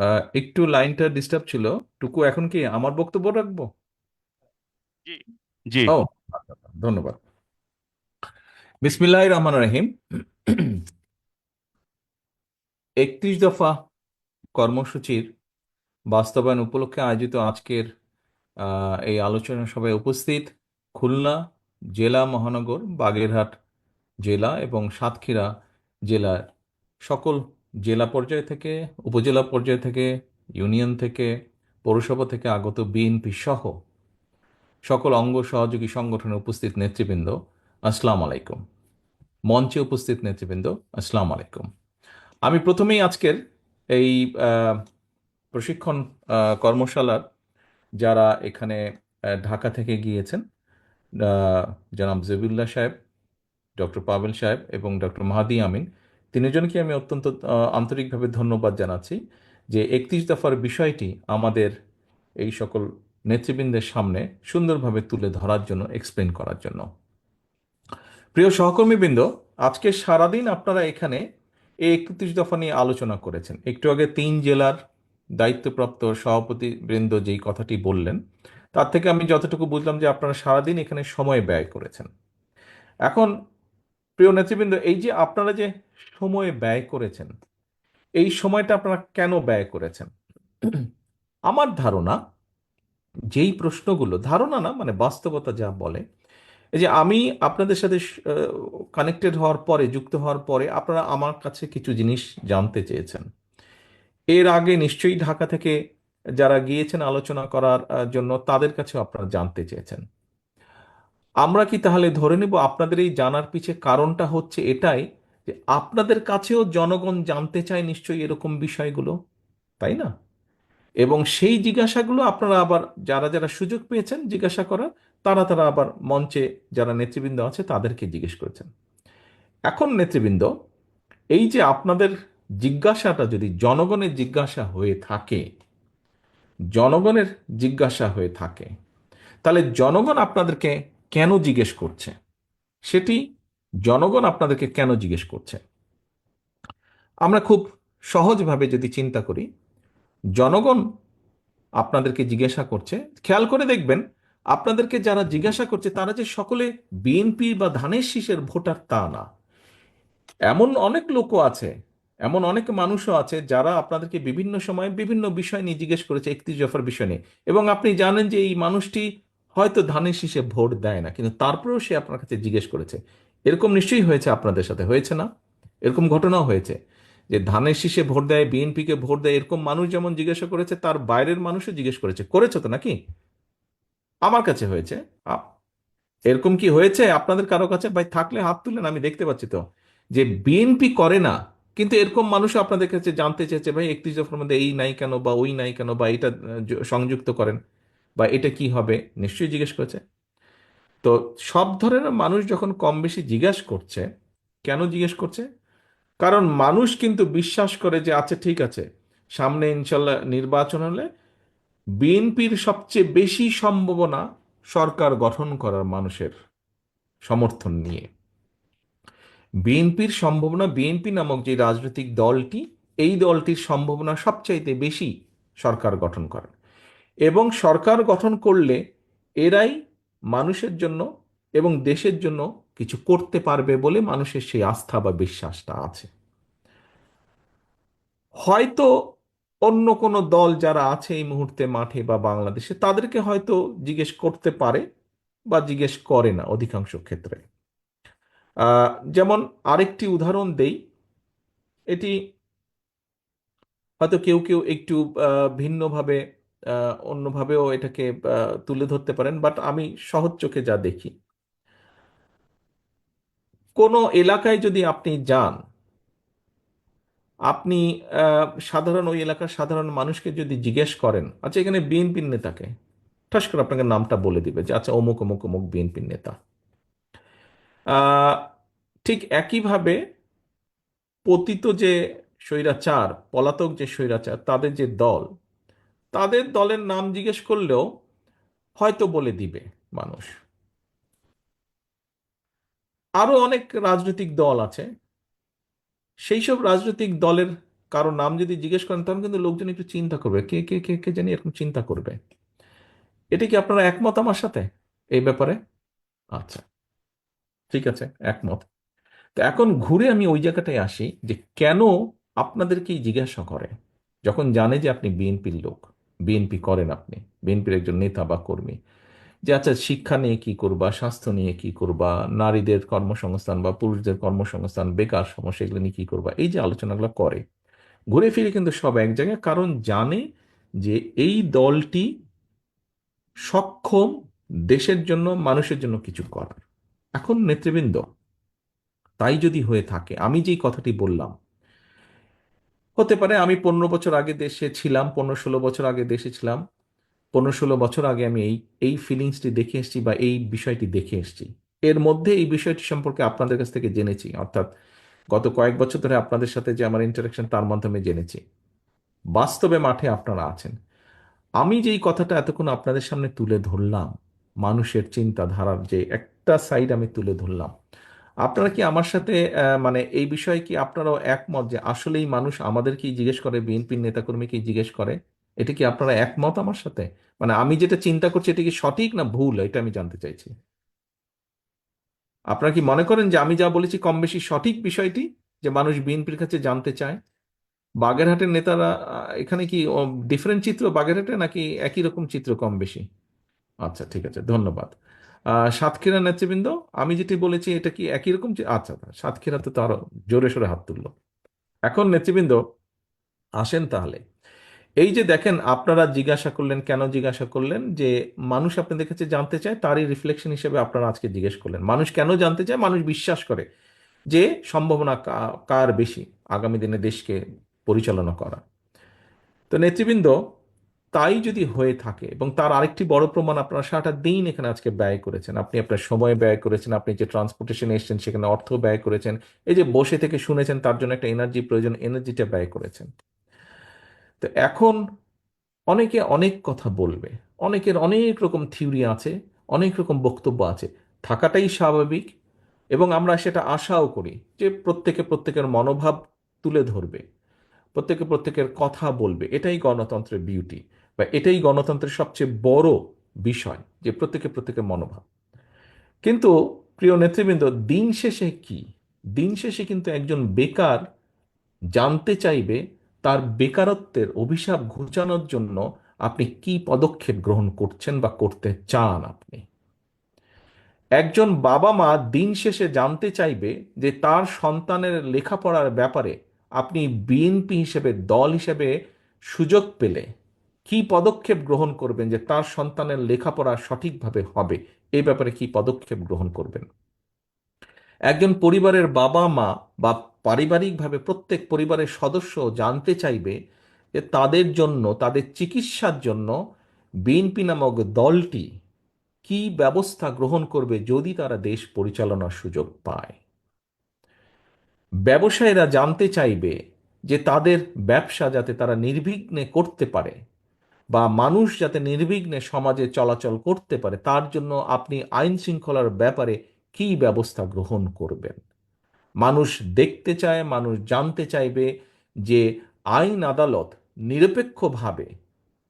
আহ, একটু লাইনটা ডিস্টার্ব ছিল। টুকু এখন কি আমার বক্তব্য রাখব? জি জি। ও আচ্ছা, আচ্ছা, ধন্যবাদ। বিসমিল্লাহির রহমান রহিম। একত্রিশ দফা কর্মসূচির বাস্তবায়ন উপলক্ষে আয়োজিত আজকের আহ, এই আলোচনা সভায় উপস্থিত খুলনা জেলা মহানগর বাগেরহাট জেলা এবং সাতক্ষীরা জেলার সকল জেলা পর্যায় থেকে, উপজেলা পর্যায় থেকে, ইউনিয়ন থেকে, পৌরসভা থেকে আগত বিএনপি সহ সকল অঙ্গ সহযোগী সংগঠনে উপস্থিত নেতৃবৃন্দ, আসসালামু আলাইকুম। মঞ্চে উপস্থিত নেতৃবৃন্দ, আসসালামু আলাইকুম। আমি প্রথমেই আজকের এই প্রশিক্ষণ কর্মশালার যারা এখানে ঢাকা থেকে গিয়েছেন জনাব জবিউল্লাহ সাহেব, ডক্টর পাবেল সাহেব এবং ডক্টর মাহাদি আমিন তিনজনকে আমি অত্যন্ত আন্তরিকভাবে ধন্যবাদ জানাচ্ছি যে একত্রিশ দফার বিষয়টি আমাদের এই সকল নেতৃবৃন্দের সামনে সুন্দরভাবে তুলে ধরার জন্য এক্সপ্লেন করার জন্য। প্রিয় সহকর্মীবৃন্দ, আজকে সারাদিন আপনারা এখানে এই একত্রিশ দফা নিয়ে আলোচনা করেছেন। একটু আগে তিন জেলার দায়িত্বপ্রাপ্ত সভাপতিবৃন্দ যেই কথাটি বললেন, তার থেকে আমি যতটুকু বুঝলাম যে আপনারা সারাদিন এখানে সময় ব্যয় করেছেন। এখন প্রিয় নেতৃবৃন্দ, এই যে আপনারা যে সময় ব্যয় করেছেন, এই সময়টা আপনারা কেন ব্যয় করেছেন? আমার ধারণা, যেই প্রশ্নগুলো, ধারণা না মানে বাস্তবতা যা বলে, এই যে আমি আপনাদের সাথে কানেক্টেড হওয়ার পরে, যুক্ত হওয়ার পরে, আপনারা আমার কাছে কিছু জিনিস জানতে চেয়েছেন। এর আগে নিশ্চয়ই ঢাকা থেকে যারা গিয়েছেন আলোচনা করার জন্য, তাদের কাছেও আপনারা জানতে চেয়েছেন। আমরা কি তাহলে ধরে নেব আপনাদের এই জানার পিছে কারণটা হচ্ছে এটাই যে আপনাদের কাছেও জনগণ জানতে চায় নিশ্চয়ই এরকম বিষয়গুলো, তাই না? এবং সেই জিজ্ঞাসাগুলো আপনারা আবার যারা যারা সুযোগ পেয়েছেন জিজ্ঞাসা করার, তারা তারা আবার মঞ্চে যারা নেতৃবৃন্দ আছে তাদেরকে জিজ্ঞেস করেছেন। এখন নেতৃবৃন্দ, এই যে আপনাদের জিজ্ঞাসাটা যদি জনগণের জিজ্ঞাসা হয়ে থাকে, জনগণের জিজ্ঞাসা হয়ে থাকে, তাহলে জনগণ আপনাদেরকে কেন জিজ্ঞেস করছে? সেটি জনগণ আপনাদেরকে কেন জিজ্ঞেস করছে? আমরা খুব সহজভাবে যদি চিন্তা করি, জনগণ আপনাদেরকে জিজ্ঞাসা করছে, খেয়াল করে দেখবেন, আপনাদেরকে যারা জিজ্ঞাসা করছে, তারা যে সকলে বিএনপি বা ধানের শীষের ভোটার তা না। এমন অনেক লোকও আছে, এমন অনেক মানুষও আছে যারা আপনাদেরকে বিভিন্ন সময় বিভিন্ন বিষয় নিয়ে জিজ্ঞেস করেছে, একত্রিশ জফার বিষয় নিয়ে। এবং আপনি জানেন যে এই মানুষটি হয়তো ধানের শীষে ভোট দেয় না, কিন্তু তারপরেও সে আপনার কাছে জিজ্ঞেস করেছে। এরকম নিশ্চয়ই হয়েছে আপনাদের সাথে? হয়েছে না? এরকম ঘটনাও হয়েছে যে ধানের শীষে ভোট দেয়, বিএনপিকে ভোট দেয়, এরকম মানুষ যেমন জিজ্ঞাসা করেছে, তার বাইরের মানুষও জিজ্ঞেস করেছে। করেছে তো নাকি? আমার কাছে হয়েছে। এরকম কি হয়েছে? আপনাদের কারও কাছে? ভাই, থাকলে হাত তুলেন আমি দেখতে পাচ্ছি তো। যে বিএনপি করে না, কিন্তু এরকম মানুষও আপনাদের কাছে জানতে চেয়েছে, ভাই, একত্রিশ দফার মধ্যে এই নাই কেন বা ওই নাই কেন বা এটা সংযুক্ত করেন। বা এটা কি হবে? নিশ্চয়ই জিজ্ঞেস করেছে। তো সব ধরনের মানুষ যখন কম বেশি জিজ্ঞেস করছে, কেন জিজ্ঞেস করছে? কারণ মানুষ কিন্তু বিশ্বাস করে যে আচ্ছা ঠিক আছে, সামনে ইনশাল্লাহ নির্বাচন হলে বিএনপির সবচেয়ে বেশি সম্ভাবনা সরকার গঠন করার মানুষের সমর্থন নিয়ে। বিএনপির সম্ভাবনা, বিএনপি নামক যে রাজনৈতিক দলটি, এই দলটির সম্ভাবনা সবচাইতে বেশি সরকার গঠন করার এবং সরকার গঠন করলে এরাই মানুষের জন্য এবং দেশের জন্য কিছু করতে পারবে বলে মানুষের সেই আস্থা বা বিশ্বাসটা আছে। হয়তো অন্য কোনো দল যারা আছে এই মুহূর্তে মাঠে বা বাংলাদেশে, তাদেরকে হয়তো জিজ্ঞেস করতে পারে বা জিজ্ঞেস করে না অধিকাংশ ক্ষেত্রে। যেমন আরেকটি উদাহরণ দেই। এটি হয়তো কেউ কেউ একটু ভিন্নভাবে অন্যভাবেও এটাকে তুলে ধরতে পারেন। বাট আমি সহজ চোখে যা দেখি, কোনো এলাকায় যদি আপনি যান, আপনি সাধারণ ওই এলাকার সাধারণ মানুষকে যদি জিজ্ঞেস করেন আচ্ছা এখানে বিএনপির নেতাকে ঠাস করে আপনাকে নামটা বলে দিবে যে আচ্ছা অমুক অমুক অমুক বিএনপির নেতা। ঠিক একইভাবে পতিত যে স্বৈরাচার, পলাতক যে স্বৈরাচার, তাদের যে দল তাদের দলের নাম জিজ্ঞেস করলেও হয়তো বলে দিবে মানুষ। আরও অনেক রাজনৈতিক দল আছে। সেই সব রাজনৈতিক দলের কারও নাম যদি জিজ্ঞেস করেন, তখন কিন্তু লোকজন একটু চিন্তা করবে, কে কে কে কে জানি এরকম চিন্তা করবে। এটা কি আপনারা একমত আমার সাথে এই ব্যাপারে? আচ্ছা ঠিক আছে, একমত। তো এখন ঘুরে আমি ওই জায়গাটায় আসি যে কেন আপনাদেরকেই জিজ্ঞাসা করে, যখন জানে যে আপনি বিএনপির লোক। বিএনপি করেন আপনি, বিএনপির একজন নেতা বা কর্মী, যে আচ্ছা শিক্ষা নিয়ে কি করবা, স্বাস্থ্য নিয়ে কি করবা, নারীদের কর্মসংস্থান বা পুরুষদের কর্মসংস্থান, বেকার সমস্যা, এগুলো নিয়ে কি করবা, এই যে আলোচনাগুলো করে। ঘুরে ফিরে কিন্তু সব এক জায়গায়, কারণ জানে যে এই দলটি সক্ষম দেশের জন্য, মানুষের জন্য কিছু করার। এখন নেতৃবৃন্দ, তাই যদি হয়ে থাকে, আমি যেই কথাটি বললাম হতে পারে আমি পনেরো বছর আগে দেশে ছিলাম, পনেরো ষোলো বছর আগে দেশে ছিলাম, পনেরো ষোলো বছর আগে আমি এই এই ফিলিংসটি দেখে এসেছি বা এই বিষয়টি দেখে এসেছি। এর মধ্যে এই বিষয়টি সম্পর্কে আপনাদের কাছ থেকে জেনেছি, অর্থাৎ গত কয়েক বছর ধরে আপনাদের সাথে যে আমার ইন্টারাকশন তার মাধ্যমে জেনেছি। বাস্তবে মাঠে আপনারা আছেন। আমি যেই কথাটা এতক্ষণ আপনাদের সামনে তুলে ধরলাম, মানুষের চিন্তাধারার যে একটা সাইড আমি তুলে ধরলাম আপনারা কি আমার সাথে মানে এই বিষয়ে কি আপনারাও একমত যে আসলেই মানুষ আমাদেরকেই জিজ্ঞেস করে, বিএনপির নেতাকর্মীকেই জিজ্ঞেস করে? এটা কি আপনারা একমত আমার সাথে? মানে আমি যেটা চিন্তা করছি এটা কি সঠিক না ভুল, এটা আমি জানতে চাইছি। আপনারা কি মনে করেন যে আমি যা বলেছি কম বেশি সঠিক বিষয়টি? যে মানুষ বিএনপির কাছে জানতে চায়? বাগেরহাটের নেতারা এখানে কি ডিফারেন্ট চিত্র বাগেরহাটে নাকি একই রকম চিত্র কম বেশি? আচ্ছা ঠিক আছে, ধন্যবাদ। সাতক্ষীরা নেতৃবৃন্দ আমি যেটি বলেছি এটা কি একই রকম? চি- আচ্ছা আচ্ছা, সাতক্ষীরাতে তো আরও জোরে সোরে হাত তুললো। এখন নেতৃবৃন্দ আসেন তাহলে। এই যে দেখেন আপনারা জিজ্ঞাসা করলেন কেন জিজ্ঞাসা করলেন? যে মানুষ আপনাদের কাছে জানতে চায় তারই রিফ্লেকশন হিসেবে আপনারা আজকে জিজ্ঞেস করলেন। মানুষ কেন জানতে চায়? মানুষ বিশ্বাস করে যে সম্ভাবনা কার বেশি? আগামী দিনে দেশকে পরিচালনা করা তো নেতৃবৃন্দ তাই যদি হয়ে থাকে, এবং তার আরেকটি বড় প্রমাণ আপনারা সারাটা দিন এখানে আজকে ব্যয় করেছেন। আপনি আপনার সময় ব্যয় করেছেন, আপনি যে ট্রান্সপোর্টেশনে এসেছেন সেখানে অর্থ ব্যয় করেছেন, এই যে বসে থেকে শুনেছেন তার জন্য একটা এনার্জি প্রয়োজন এনার্জিটা ব্যয় করেছেন। তো এখন অনেকে অনেক কথা বলবে, অনেকের অনেক রকম থিওরি আছে, অনেক রকম বক্তব্য আছে, থাকাটাই স্বাভাবিক, এবং আমরা সেটা আশাও করি যে প্রত্যেকে প্রত্যেকের মনোভাব তুলে ধরবে, প্রত্যেকে প্রত্যেকের কথা বলবে, এটাই গণতন্ত্রের বিউটি বা এটাই গণতন্ত্রের সবচেয়ে বড় বিষয়, যে প্রত্যেকে প্রত্যেকের মনোভাব। কিন্তু প্রিয় নেতৃবৃন্দ, দিন শেষে কি? দিন শেষে কিন্তু একজন বেকার জানতে চাইবে তার বেকারত্বের অভিশাপ ঘুচানোর জন্য আপনি কি পদক্ষেপ গ্রহণ করছেন বা করতে চান আপনি? একজন বাবা মা দিন শেষে জানতে চাইবে যে তার সন্তানের লেখাপড়ার ব্যাপারে আপনি বিএনপি হিসেবে, দল হিসেবে সুযোগ পেলে কি পদক্ষেপ গ্রহণ করবেন যে তার সন্তানের লেখাপড়া সঠিকভাবে হবে? এই ব্যাপারে কি পদক্ষেপ গ্রহণ করবেন? একজন পরিবারের বাবা মা বা পারিবারিকভাবে প্রত্যেক পরিবারের সদস্য জানতে চাইবে যে তাদের জন্য, তাদের চিকিৎসার জন্য বিএনপি নামক দলটি কি ব্যবস্থা গ্রহণ করবে যদি তারা দেশ পরিচালনার সুযোগ পায়? ব্যবসায়ীরা জানতে চাইবে যে তাদের ব্যবসা যাতে তারা নির্বিঘ্নে করতে পারে। বা মানুষ যাতে নির্বিঘ্নে সমাজে চলাচল করতে পারে, তার জন্য আপনি আইন শৃঙ্খলার ব্যাপারে কি ব্যবস্থা গ্রহণ করবেন? মানুষ দেখতে চায়, মানুষ জানতে চাইবে যে আইন আদালত নিরপেক্ষভাবে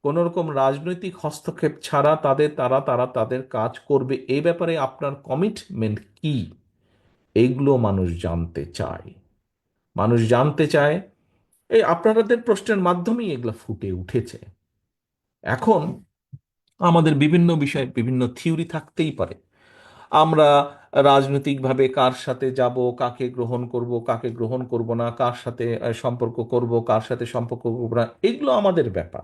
কোনো রকম রাজনৈতিক হস্তক্ষেপ ছাড়া তাদের, তারা তারা তাদের কাজ করবে এই ব্যাপারে আপনার কমিটমেন্ট কি? এইগুলো মানুষ জানতে চায়। মানুষ জানতে চায়, এই আপনাদের প্রশ্নের মাধ্যমেই এগুলো ফুটে উঠেছে। এখন আমাদের বিভিন্ন বিষয়ে বিভিন্ন থিওরি থাকতেই পারে। আমরা রাজনৈতিকভাবে কার সাথে যাব, কাকে গ্রহণ করব, কাকে গ্রহণ করব না, কার সাথে সম্পর্ক করব, কার সাথে সম্পর্ক করব না, এগুলো আমাদের ব্যাপার।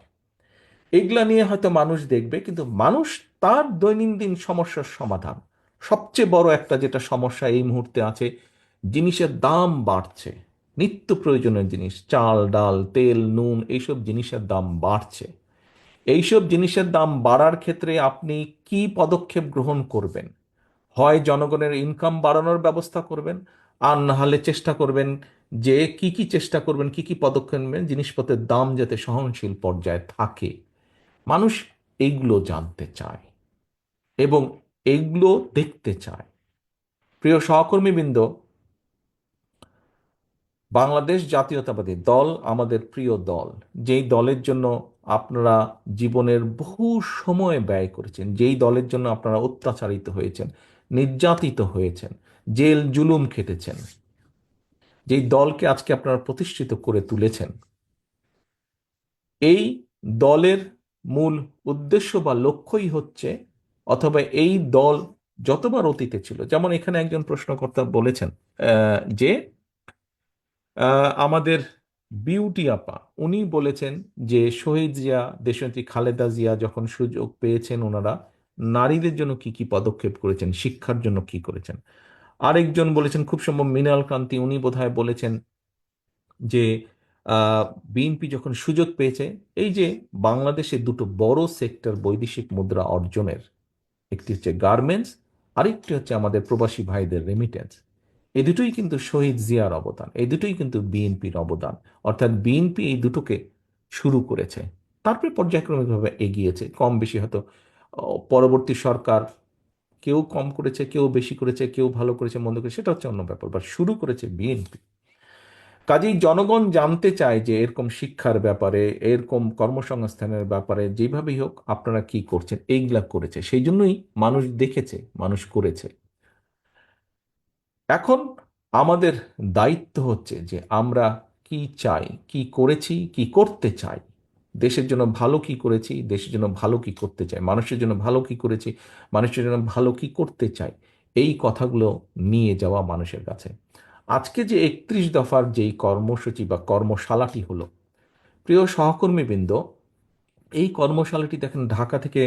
এগুলা নিয়ে হয়তো মানুষ দেখবে, কিন্তু মানুষ তার দৈনন্দিন সমস্যার সমাধান। সবচেয়ে বড় একটা যেটা সমস্যা এই মুহূর্তে আছে, জিনিসের দাম বাড়ছে। নিত্য প্রয়োজনীয় জিনিস, চাল, ডাল, তেল, নুন, এইসব জিনিসের দাম বাড়ছে। এইসব জিনিসের দাম বাড়ার ক্ষেত্রে আপনি কি পদক্ষেপ গ্রহণ করবেন? হয় জনগণের ইনকাম বাড়ানোর ব্যবস্থা করবেন, আর না হলে চেষ্টা করবেন যে কি কি চেষ্টা করবেন, কি কি পদক্ষেপ নেবেন, জিনিসপত্রের দাম যাতে সহনশীল পর্যায়ে থাকে। মানুষ এইগুলো জানতে চায় এবং এইগুলো দেখতে চায়। প্রিয় সহকর্মীবৃন্দ, বাংলাদেশ জাতীয়তাবাদী দল আমাদের প্রিয় দল। যেই দলের জন্য আপনারা জীবনের বহু সময় ব্যয় করেছেন, যেই দলের জন্য আপনারা অত্যাচারিত হয়েছেন, নির্যাতিত হয়েছেন, জেল, জুলুম খেটেছেন, যেই দলকে আজকে আপনারা প্রতিষ্ঠিত করে তুলেছেন, এই দলের মূল উদ্দেশ্য বা লক্ষ্যই হচ্ছে, অথবা এই দল যতবার অতীতে ছিল, যেমন এখানে একজন প্রশ্নকর্তা বলেছেন যে আমাদের বিউটি আপা, উনি বলেছেন যে শহীদ জিয়া, দেশনেত্রী খালেদা জিয়া যখন সুযোগ পেয়েছেন ওনারা, নারীদের জন্য কি কি পদক্ষেপ করেছেন, শিক্ষার জন্য কি করেছেন? আরেকজন বলেছেন, খুব সম্ভব, মৃণাল কান্তি উনি বোধহয় বলেছেন যে বিএনপি যখন সুযোগ পেয়েছে, এই যে বাংলাদেশে দুটো বড় সেক্টর বৈদেশিক মুদ্রা অর্জনের, একটি হচ্ছে গার্মেন্টস, আরেকটি হচ্ছে আমাদের প্রবাসী ভাইদের রেমিটেন্স এই দুটোই কিন্তু শহীদ জিয়ার অবদান, এই দুটোই কিন্তু বিএনপির অবদান। অর্থাৎ বিএনপি এই দুটোকে শুরু করেছে, তারপরে পর্যায়ক্রমিকভাবে এগিয়েছে। কম বেশি হয়তো পরবর্তী সরকার কেউ কম করেছে, কেউ বেশি করেছে, কেউ ভালো করেছে, মন্দ করেছে, সেটা হচ্ছে অন্য ব্যাপার বা শুরু করেছে বিএনপি। কাজেই জনগণ জানতে চায় যে এরকম শিক্ষার ব্যাপারে, এরকম কর্মসংস্থানের ব্যাপারে যেভাবেই হোক, আপনারা কি করছেন, এইগুলা করেছে। সেই জন্যই মানুষ দেখেছে, মানুষ করেছে। এখন আমাদের দায়িত্ব হচ্ছে যে আমরা কি চাই, কি করেছি, কি করতে চাই। দেশের জন্য ভালো কি করেছি, দেশের জন্য ভালো কি করতে চাই, মানুষের জন্য ভালো কি করেছি, মানুষের জন্য ভালো কি করতে চাই, এই কথাগুলো নিয়ে যাওয়া মানুষের কাছে। আজকে যে একত্রিশ দফার যেই কর্মসূচি বা কর্মশালাটি হলো, প্রিয় সহকর্মীবৃন্দ, এই কর্মশালাটি দেখেন ঢাকা থেকে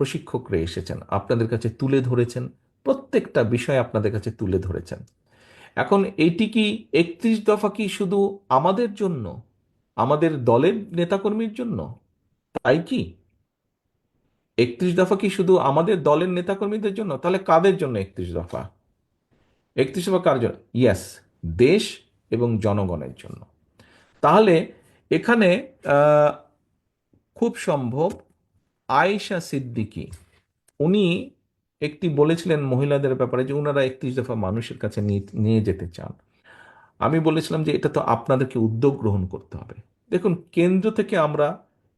প্রশিক্ষকরা এসেছেন, আপনাদের কাছে তুলে ধরেছেন। প্রত্যেকটা বিষয় আপনাদের কাছে তুলে ধরেছেন। এখন এটি কি একত্রিশ দফা কি শুধু আমাদের জন্য? আমাদের দলের নেতাকর্মীর জন্য? তাই কি? একত্রিশ দফা কি শুধু আমাদের দলের নেতাকর্মীদের জন্য? তাহলে কাদের জন্য একত্রিশ দফা? একত্রিশ দফা কার জন্য? ইয়েস দেশ এবং জনগণের জন্য। তাহলে এখানে খুব সম্ভব আয়েশা সিদ্দিকী, উনি একটি বলেছিলেন মহিলাদের ব্যাপারে যে ওনারা একত্রিশ দফা মানুষের কাছে নিয়ে যেতে চান। আমি বলেছিলাম যে এটা তো আপনাদেরকে উদ্যোগ গ্রহণ করতে হবে। দেখুন, কেন্দ্র থেকে আমরা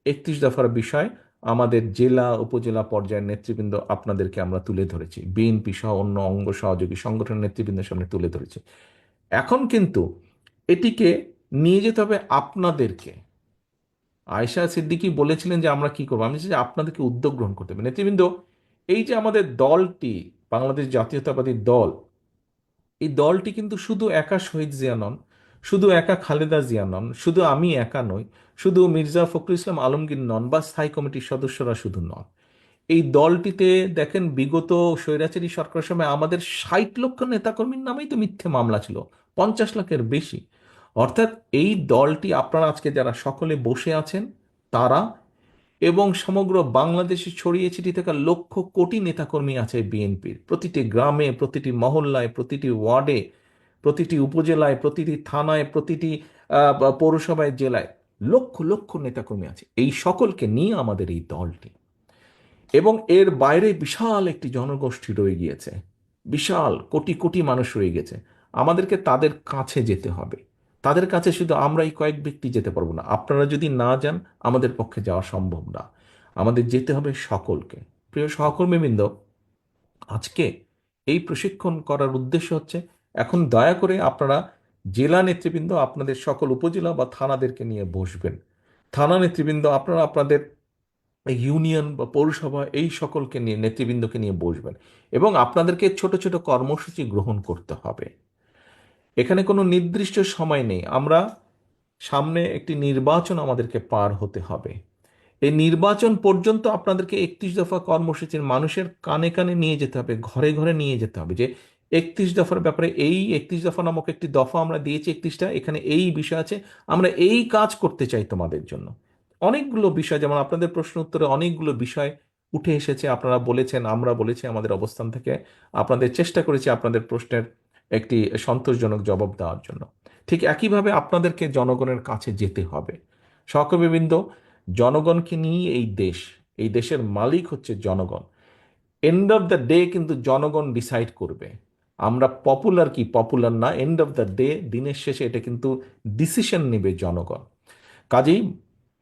একত্রিশ দফার বিষয় আমাদের জেলা, উপজেলা পর্যায়ের নেতৃবৃন্দ আপনাদেরকে আমরা তুলে ধরেছি। বিএনপি সহ অন্য অঙ্গ সহযোগী সংগঠনের নেতৃবৃন্দের সামনে তুলে ধরেছি। এখন কিন্তু এটিকে নিয়ে যেতে হবে আপনাদেরকে। আয়শা সিদ্দিকী বলেছিলেন যে আমরা কি করব? আমি যে আপনাদেরকে উদ্যোগ গ্রহণ করতে হবে। নেতৃবৃন্দ এই যে আমাদের দলটি, বাংলাদেশ জাতীয়তাবাদী দল, এই দলটি কিন্তু শুধু একা শহীদ জিয়া নন, শুধু একা খালেদা জিয়া নন, শুধু আমি একা নই, শুধু মির্জা ফখরুল ইসলাম আলমগীর নন বা স্থায়ী কমিটির সদস্যরা শুধু নন। এই দলটিতে দেখেন বিগত স্বৈরাচারী সরকারের সময় আমাদের ষাট লক্ষ নেতাকর্মীর নামেই তো মিথ্যে মামলা ছিল, পঞ্চাশ লাখের বেশি। অর্থাৎ এই দলটি, আপনারা আজকে যারা সকলে বসে আছেন, তারা এবং সমগ্র বাংলাদেশে ছড়িয়ে ছিটিয়ে থাকা লক্ষ কোটি নেতাকর্মী আছে বিএনপির। প্রতিটি গ্রামে, প্রতিটি মহল্লায়, প্রতিটি ওয়ার্ডে, প্রতিটি উপজেলায়, প্রতিটি থানায়, প্রতিটি পৌরসভায়, জেলায় লক্ষ লক্ষ নেতাকর্মী আছে। এই সকলকে নিয়ে আমাদের এই দলটি। এবং এর বাইরে বিশাল একটি জনগোষ্ঠী রয়ে গিয়েছে। বিশাল কোটি কোটি মানুষ রয়ে গেছে। আমাদেরকে তাদের কাছে যেতে হবে। তাদের কাছে শুধু আমরাই কয়েক ব্যক্তি যেতে পারব না। আপনারা যদি না যান, আমাদের পক্ষে যাওয়া সম্ভব না। আমাদের যেতে হবে সকলকে। প্রিয় সহকর্মীবৃন্দ, আজকে এই প্রশিক্ষণ করার উদ্দেশ্য হচ্ছে, এখন দয়া করে আপনারা জেলা নেতৃবৃন্দ, আপনাদের সকল উপজেলা বা থানাদেরকে নিয়ে বসবেন। থানা নেতৃবৃন্দ, আপনারা আপনাদের ইউনিয়ন বা পৌরসভা, এই সকলকে নিয়ে, নেতৃবৃন্দকে নিয়ে বসবেন এবং আপনাদেরকে ছোট ছোট কর্মসূচি গ্রহণ করতে হবে। এখানে কোনো নির্দিষ্ট সময় নেই। আমরা সামনে একটি নির্বাচন আমাদেরকে পার হতে হবে। এই নির্বাচন পর্যন্ত আপনাদেরকে একত্রিশ দফা কর্মসূচির মানুষের কানে কানে নিয়ে যেতে হবে, ঘরে ঘরে নিয়ে যেতে হবে যে একত্রিশ দফার ব্যাপারে এই একত্রিশ দফা নামক একটি দফা আমরা দিয়েছি একত্রিশটা, এখানে এই বিষয় আছে, আমরা এই কাজ করতে চাই তোমাদের জন্য। অনেকগুলো বিষয়, যেমন আপনাদের প্রশ্ন উত্তরে অনেকগুলো বিষয় উঠে এসেছে, আপনারা বলেছেন, আমরা বলেছি আমাদের অবস্থান থেকে, আপনাদের চেষ্টা করেছি আপনাদের প্রশ্নের একটি সন্তোষজনক জবাব দেওয়ার জন্য। ঠিক একইভাবে আপনাদেরকে জনগণের কাছে যেতে হবে। সহকর্মীবৃন্দ, জনগণকে নিয়ে এই দেশ, এই দেশের মালিক হচ্ছে জনগণ। এন্ড অফ দ্য ডে কিন্তু জনগণ ডিসাইড করবে। আমরা পপুলার কি? পপুলার না। এন্ড অফ দ্য ডে দিনের শেষে এটা কিন্তু ডিসিশন নেবে জনগণ। কাজেই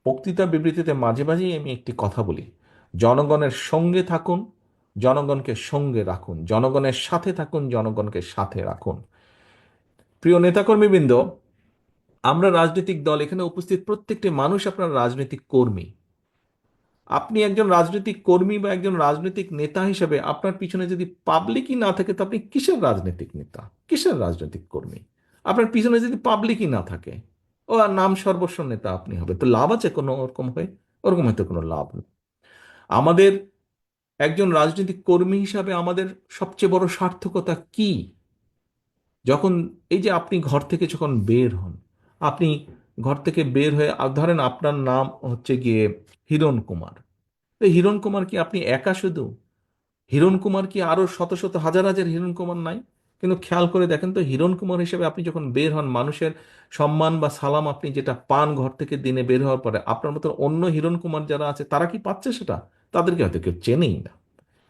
বক্তৃতা বিবৃতিতে মাঝে মাঝেই আমি একটি কথা বলি। জনগণের সঙ্গে থাকুন জনগণকে সঙ্গে রাখুন, জনগণের সাথে থাকুন, জনগণকে সাথে রাখুন। প্রিয় নেতাকর্মীবৃন্দ, আমরা রাজনৈতিক দল, এখানে উপস্থিত প্রত্যেকটি মানুষ আপনার রাজনৈতিক কর্মী। আপনি একজন রাজনৈতিক কর্মী বা একজন রাজনৈতিক নেতা হিসেবে আপনার পিছনে যদি পাবলিকই না থাকে, তো আপনি কিসের রাজনৈতিক নেতা? কিসের রাজনৈতিক কর্মী? আপনার পিছনে যদি পাবলিকই না থাকে, ও আর নাম সর্বস্ব নেতা আপনি হবে, তো লাভ আছে কোনো ওরকম হয়ে? ওরকম হয়তো কোনো লাভ নেই। আমাদের একজন রাজনৈতিক কর্মী হিসাবে আমাদের সবচেয়ে বড় সার্থকতা কি? যখন এই যে আপনি ঘর থেকে যখন বের হন, আপনি ঘর থেকে বের হয়ে ধরেন আপনার নাম হচ্ছে গিয়ে হিরণ কুমার। তো হিরণ কুমার কি আপনি একা শুধু? হিরণ কুমার কি আরও শত শত হাজার হাজার হিরণ কুমার নাই? কিন্তু খেয়াল করে দেখেন তো, হিরণ কুমার হিসেবে আপনি যখন বের হন, মানুষের সম্মান বা সালাম আপনি যেটা পান ঘর থেকে দিনে বের হওয়ার পরে, আপনার মতো অন্য হিরণ কুমার যারা আছে, তারা কি পাচ্ছে সেটা? তাদেরকে হয়তো কেউ চেনেই না।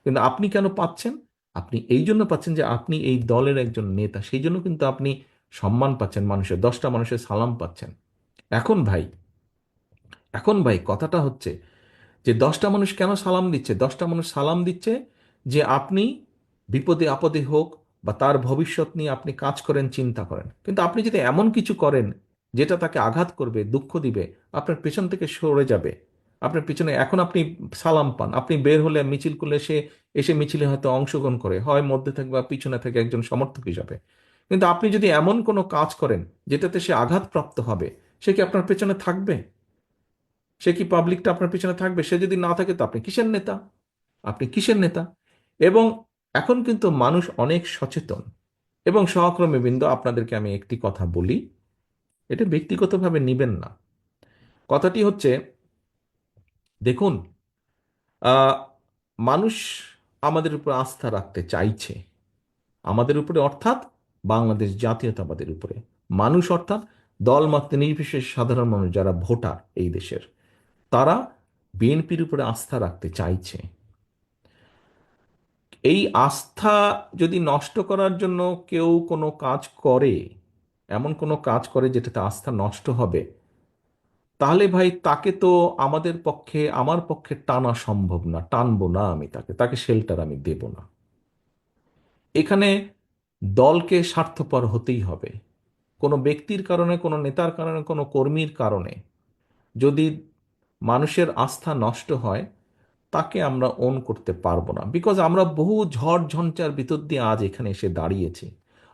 কিন্তু আপনি কেন পাচ্ছেন? আপনি এই জন্য পাচ্ছেন যে আপনি এই দলের একজন নেতা, সেই জন্য কিন্তু আপনি সম্মান পাচ্ছেন মানুষের, দশটা মানুষের সালাম পাচ্ছেন। এখন ভাই এখন ভাই কথাটা হচ্ছে যে দশটা মানুষ কেন সালাম দিচ্ছে? দশটা মানুষ সালাম দিচ্ছে যে আপনি বিপদে আপদে হোক বা তার ভবিষ্যৎ নিয়ে আপনি কাজ করেন, চিন্তা করেন। কিন্তু আপনি যদি এমন কিছু করেন, যেটা তাকে আঘাত করবে, দুঃখ দিবে, আপনার পেছন থেকে সরে যাবে আপনার পিছনে, এখন আপনি সালাম পান। আপনি বের হলে, মিছিল করলে সে এসে মিছিলে হয়তো অংশগ্রহণ করে, হয় মধ্যে থেকে বা পিছনে থেকে একজন সমর্থক হিসাবে। কিন্তু আপনি যদি এমন কোনো কাজ করেন, যেটাতে সে আঘাতপ্রাপ্ত হবে, সে কি আপনার পেছনে থাকবে? সে কি পাবলিকটা আপনার পিছনে থাকবে? সে যদি না থাকে, তো আপনি কিসের নেতা? আপনি কিসের নেতা? এবং এখন কিন্তু মানুষ অনেক সচেতন। এবং সহকর্মী বৃন্দ, আপনাদেরকে আমি একটি কথা বলি, এটা ব্যক্তিগতভাবে নিবেন না। কথাটি হচ্ছে দেখুন মানুষ আমাদের উপর আস্থা রাখতে চাইছে। আমাদের উপরে, অর্থাৎ বাংলাদেশ জাতীয়তাবাদের উপরে। মানুষ, অর্থাৎ দল মত নির্বিশেষে সাধারণ মানুষ, যারা ভোটার এই দেশের, তারা বিএনপির উপরে আস্থা রাখতে চাইছে। এই আস্থা যদি নষ্ট করার জন্য কেউ কোনো কাজ করে, এমন কোনো কাজ করে যেটাতে আস্থা নষ্ট হবে তাহলে ভাই তাকে তো আমাদের পক্ষে, আমার পক্ষে টানা সম্ভব না, টানবো না আমি তাকে তাকে শেল্টার আমি দেব না। এখানে দলকে স্বার্থপর হতেই হবে। কোনো ব্যক্তির কারণে, কোনো নেতার কারণে, কোনো কর্মীর কারণে যদি মানুষের আস্থা নষ্ট হয়, তাকে আমরা ওন করতে পারব না। বিকজ আমরা বহু ঝড় ঝঞ্চার ভিতর দিয়ে আজ এখানে এসে দাঁড়িয়েছি।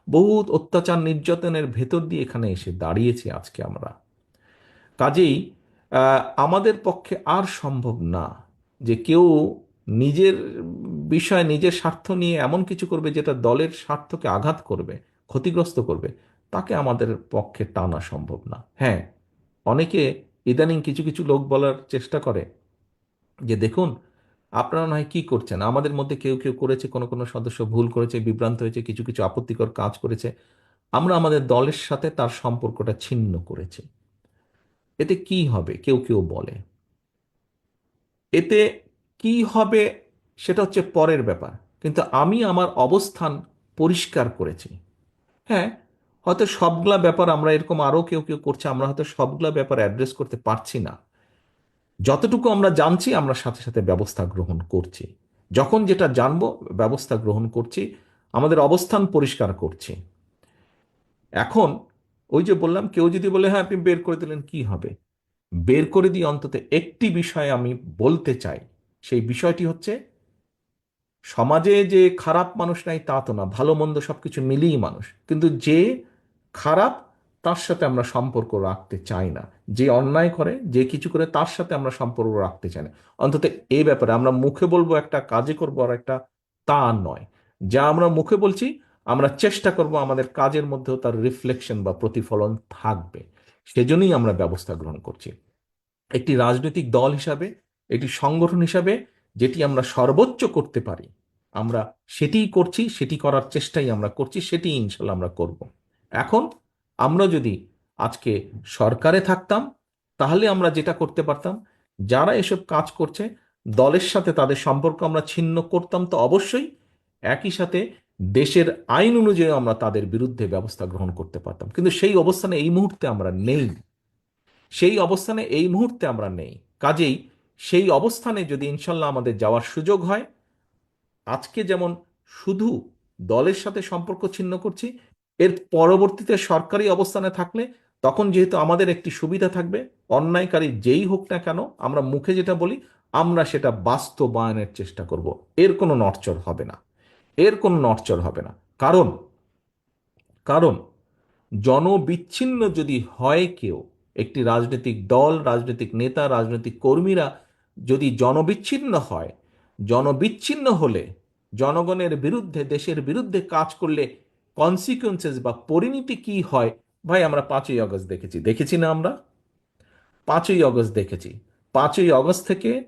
বহু অত্যাচার নির্যাতনের ভেতর দিয়ে এখানে এসে দাঁড়িয়েছি আজকে আমরা। কাজেই আমাদের পক্ষে আর সম্ভব না যে কেউ নিজের বিষয়, নিজের স্বার্থ নিয়ে এমন কিছু করবে যেটা দলের স্বার্থকে আঘাত করবে, ক্ষতিগ্রস্ত করবে। তাকে আমাদের পক্ষে টানা সম্ভব না। হ্যাঁ অনেকে ইদানিং কিছু কিছু লোক বলার চেষ্টা করে যে, দেখুন, আপনারা নয় কি করছেন? আমাদের মধ্যে কেউ কেউ করেছে, কোনো কোনো সদস্য ভুল করেছে, বিভ্রান্ত হয়েছে, কিছু কিছু আপত্তিকর কাজ করেছে। আমরা আমাদের দলের সাথে তার সম্পর্কটা ছিন্ন করেছি। এতে কি হবে? কেউ কেউ বলে। এতে কি হবে সেটা হচ্ছে পরের ব্যাপার। কিন্তু আমি আমার অবস্থান পরিষ্কার করেছি। হ্যাঁ হয়তো সবগুলা ব্যাপার আমরা এরকম আরও কেউ কেউ করছে, আমরা হয়তো সবগুলা ব্যাপার অ্যাড্রেস করতে পারছি না। যতটুকু আমরা জানছি, আমরা সাথে সাথে ব্যবস্থা গ্রহণ করছি। যখন যেটা জানব, ব্যবস্থা গ্রহণ করছি, আমাদের অবস্থান পরিষ্কার করছি। এখন ওই যে বললাম, কেউ যদি বলে হ্যাঁ আপনি বের করে দিলেন, কি হবে? বের করে দিয়ে অন্তত একটি বিষয় আমি বলতে চাই। সেই বিষয়টি হচ্ছে, সমাজে যে খারাপ মানুষ নাই তা তো না, ভালো মন্দ সব কিছু মিলিয়ে মানুষ। কিন্তু যে খারাপ, তার সাথে আমরা সম্পর্ক রাখতে চাই না। যে অন্যায় করে, যে কিছু করে, তার সাথে আমরা সম্পর্ক রাখতে চাই না। অন্তত এই ব্যাপারে আমরা মুখে বলব, একটা কাজে করব, আর একটা তা নয়। যা আমরা মুখে বলছি আমরা চেষ্টা করব আমাদের কাজের মধ্যেও তার রিফ্লেকশন বা প্রতিফলন থাকবে। সেজন্যই আমরা ব্যবস্থা গ্রহণ করছি। একটি রাজনৈতিক দল হিসাবে, একটি সংগঠন হিসাবে যেটি আমরা সর্বোচ্চ করতে পারি, আমরা সেটিই করছি, সেটি করার চেষ্টাই আমরা করছি সেটি ইনশাল্লাহ আমরা করব। এখন আমরা যদি আজকে সরকারে থাকতাম, তাহলে আমরা যেটা করতে পারতাম, যারা এসব কাজ করছে, দলের সাথে তাদের সম্পর্ক আমরা ছিন্ন করতাম তো অবশ্যই একই সাথে দেশের আইন অনুযায়ী আমরা তাদের বিরুদ্ধে ব্যবস্থা গ্রহণ করতে পারতাম। কিন্তু সেই অবস্থানে এই মুহূর্তে আমরা নেই। সেই অবস্থানে এই মুহূর্তে আমরা নেই। কাজেই সেই অবস্থানে যদি ইনশাল্লাহ আমাদের যাওয়ার সুযোগ হয়, আজকে যেমন শুধু দলের সাথে সম্পর্ক ছিন্ন করছি, এর পরবর্তীতে সরকারি অবস্থানে থাকলে তখন যেহেতু আমাদের একটি সুবিধা থাকবে, অন্যায়কারী যেই হোক না কেন, আমরা মুখে যেটা বলি, আমরা সেটা বাস্তবায়নের চেষ্টা করব। এর কোনো নড়চড় হবে না। এর কোনো নড়চড় হবে না। কারণ কারণ জনবিচ্ছিন্ন যদি হয় কেউ, একটি রাজনৈতিক দল, রাজনৈতিক নেতা, রাজনৈতিক কর্মীরা যদি জনবিচ্ছিন্ন হয়, জনবিচ্ছিন্ন হলে জনগণের বিরুদ্ধে, দেশের বিরুদ্ধে কাজ করলে কনসিকুয়েন্সেস বা পরিণতি কি হয়? ভাই, আমরা পাঁচই আগস্ট দেখেছি। দেখেছি না আমরা? পাঁচই আগস্ট দেখেছি। পাঁচই অগস্ট থেকে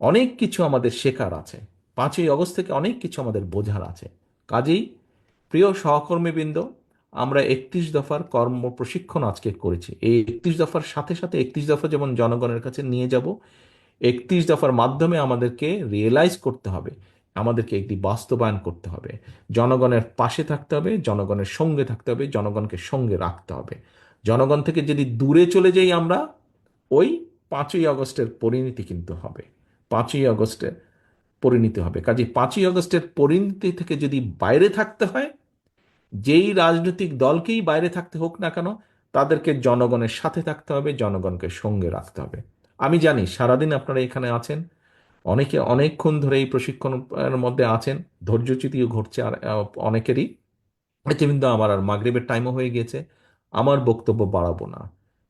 অনেক কিছু আমাদের শেখার আছে। পাঁচই অগস্ট থেকে অনেক কিছু আমাদের বোঝার আছে। কাজেই প্রিয় সহকর্মীবৃন্দ, আমরা একত্রিশ দফার কর্ম প্রশিক্ষণ আজকে করেছি। এই একত্রিশ দফার সাথে সাথে একত্রিশ দফা যেমন জনগণের কাছে নিয়ে যাব, একত্রিশ দফার মাধ্যমে আমাদেরকে রিয়েলাইজ করতে হবে, আমাদেরকে একটি বাস্তবায়ন করতে হবে। জনগণের পাশে থাকতে হবে, জনগণের সঙ্গে থাকতে হবে, জনগণকে সঙ্গে রাখতে হবে। জনগণ থেকে যদি দূরে চলে যাই আমরা, ওই পাঁচই আগস্টের পরিণতি কিন্তু হবে। পাঁচই আগস্টের পরিণতি হবে। কাজে পাঁচই আগস্টের পরিণতি থেকে যদি বাইরে থাকতে হয়, যেই রাজনৈতিক দলকেই বাইরে থাকতে হোক না কেন, তাদেরকে জনগণের সাথে থাকতে হবে, জনগণকে সঙ্গে রাখতে হবে। আমি জানি সারাদিন আপনারা এখানে আছেন, অনেকে অনেকক্ষণ ধরে এই প্রশিক্ষণের মধ্যে আছেন ধৈর্যচ্যুতিও ঘটছে আর অনেকেরই। ইতিমধ্যে আমার আর মাগরিবের টাইমও হয়ে গিয়েছে, আমার বক্তব্য বাড়াবো না।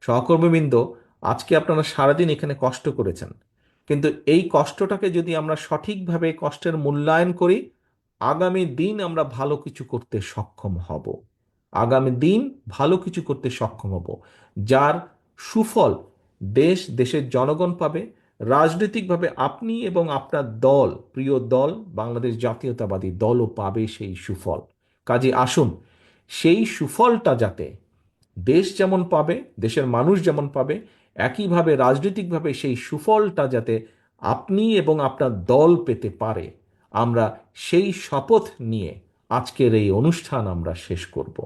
সহকর্মীবৃন্দ, আজকে আপনারা সারাদিন এখানে কষ্ট করেছেন। কিন্তু এই কষ্টটাকে যদি আমরা সঠিকভাবে কষ্টের মূল্যায়ন করি, আগামী দিন আমরা ভালো কিছু করতে সক্ষম হব। আগামী দিন ভালো কিছু করতে সক্ষম হব, যার সুফল দেশ, দেশের জনগণ পাবে। রাজনৈতিকভাবে আপনি এবং আপনার দল, প্রিয় দল, বাংলাদেশ জাতীয়তাবাদী দলও পাবে সেই সুফল। কাজে আসুন, সেই সুফলটা যাতে দেশ যেমন পাবে, দেশের মানুষ যেমন পাবে একইভাবে রাজনৈতিকভাবে সেই সুফলটা যাতে আপনি এবং আপনার দল পেতে পারে, আমরা সেই শপথ নিয়ে আজকের এই অনুষ্ঠান আমরা শেষ করব।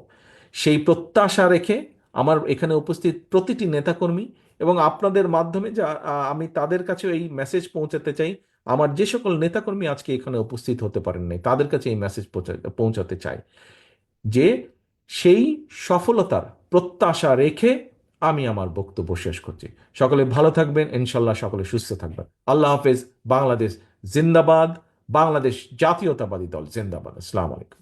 সেই প্রত্যাশা রেখে আমার এখানে উপস্থিত প্রতিটি নেতাকর্মী এবং আপনাদের মাধ্যমে যা আমি তাদের কাছে এই মেসেজ পৌঁছাতে চাই। আমার যে সকল নেতাকর্মী আজকে এখানে উপস্থিত হতে পারেন নাই, তাদের কাছে এই মেসেজ পৌঁছাতে চাই। যে সেই সফলতার প্রত্যাশা রেখে আমি আমার বক্তব্য শেষ করছি। সকলে ভালো থাকবেন ইনশাল্লাহ সকলে সুস্থ থাকবেন। আল্লাহ হাফেজ, বাংলাদেশ জিন্দাবাদ, বাংলাদেশ জাতীয়তাবাদী দল জিন্দাবাদ। আসসালামু আলাইকুম।